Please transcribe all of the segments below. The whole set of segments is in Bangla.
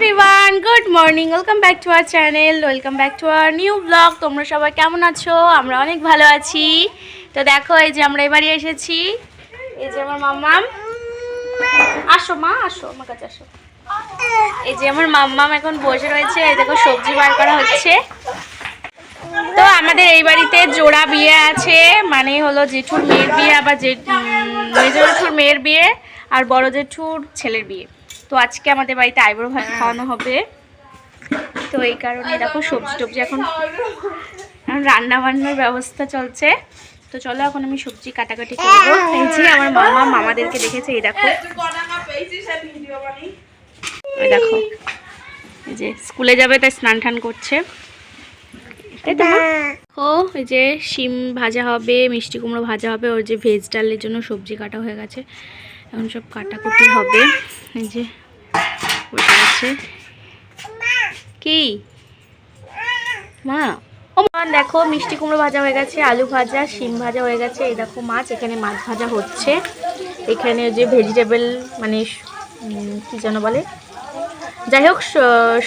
Everyone good morning welcome back to our channel welcome back to our new blog তোমরা সবাই কেমন আছো? আমরা অনেক ভালো আছি। তো দেখো, এই যে আমরা এবারে এসেছি। এই যে আমার মাম্মাম। আসো মা, আসো, আমার কাছে আসো। এই যে আমার মাম্মাম এখন বসে রয়েছে। এই দেখো, সবজি বার করা হচ্ছে। তো আমাদের এই বাড়িতে জোড়া বিয়ে আছে। মানে হলো জেঠুর মেয়ের বিয়ে, আবার জেঠুর মেয়ের বিয়ে, আর বড় জেঠুর ছেলের বিয়ে। তো আজকে আমাদের বাড়িতে আইবুড়ো ভাত খাওয়ানো হবে। তো এই কারণে দেখো সবজি টবজি এখন রান্না বান্নার ব্যবস্থা চলছে। তো চলো এখন আমি সবজি কাটাকাটি করব। এই যে আমার মামা মামাদেরকে দেখেছে এই দেখো। এই দেখো। এই যে স্কুলে যাবে তাই স্নান টান করছে। তাই তো? ও, এই যে শিম ভাজা হবে, মিষ্টি কুমড়ো ভাজা হবে, ওর যে ভেজ ডালের জন্য সবজি কাটা হয়ে গেছে। এখন সব কাটাকুটি হবে। এই যে বসে আছে। কি? মা? ও মা, দেখো, মিষ্টি কুমড়ো ভাজা হয়ে গেছে, আলু ভাজা, শিম ভাজা হয়ে গেছে। এই দেখো মাছ, এখানে মাছ ভাজা হচ্ছে। এখানে যে ভেজিটেবল মানে কি যেন বলে? যাই হোক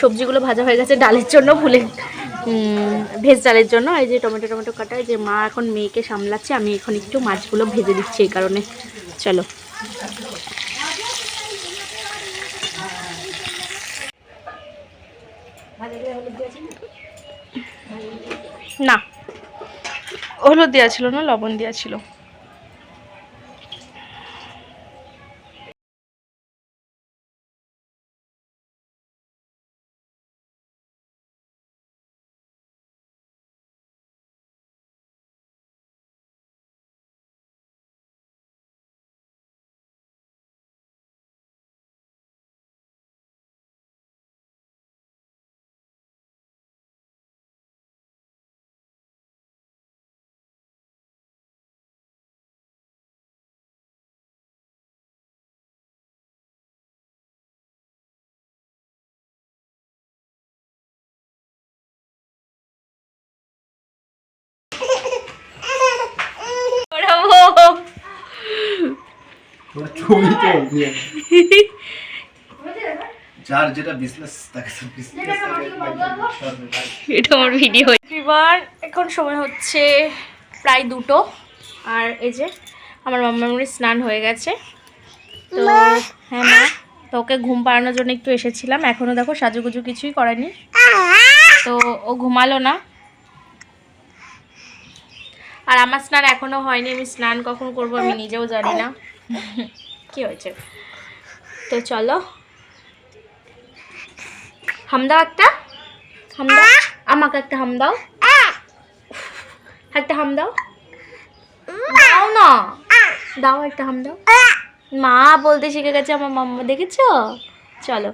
সবজিগুলো ভাজা হয়ে গেছে, ডালের জন্য ভুলে ভেজ ডালের জন্য, এই যে টমেটো টমেটো কাটা যে মা এখন মেয়েকে সামলাচ্ছে, আমি এখন একটু মাছগুলো ভেজে দিচ্ছি এই কারণে। চলো। না। হলুদ দেওয়া ছিল না, লবণ দেওয়া ছিল। ছবি তো যার যেটা বিজনেস তাকে এটা আমার ভিডিও এবার এখন সময় হচ্ছে প্রায় দুটো। আর এই যে আমার মামার স্নান হয়ে গেছে। তো হ্যাঁ মা তো ওকে ঘুম পাড়ানোর জন্য একটু এসেছিলাম। এখনও দেখো সাজুগুজু কিছুই করেনি। তো ও ঘুমালো না। আর আমার স্নান এখনও হয়নি আমি স্নান কখন করব আমি নিজেও জানি না। কি হয়েছে? তো চলো। হামদাও একটা। হামদাও আমাকে একটা হামদাও একটা হামদাও দাও। দাও না। দাও একটা হামদাও মা বলতে শিখে গেছে আমার মাম্মা দেখেছ? চলো।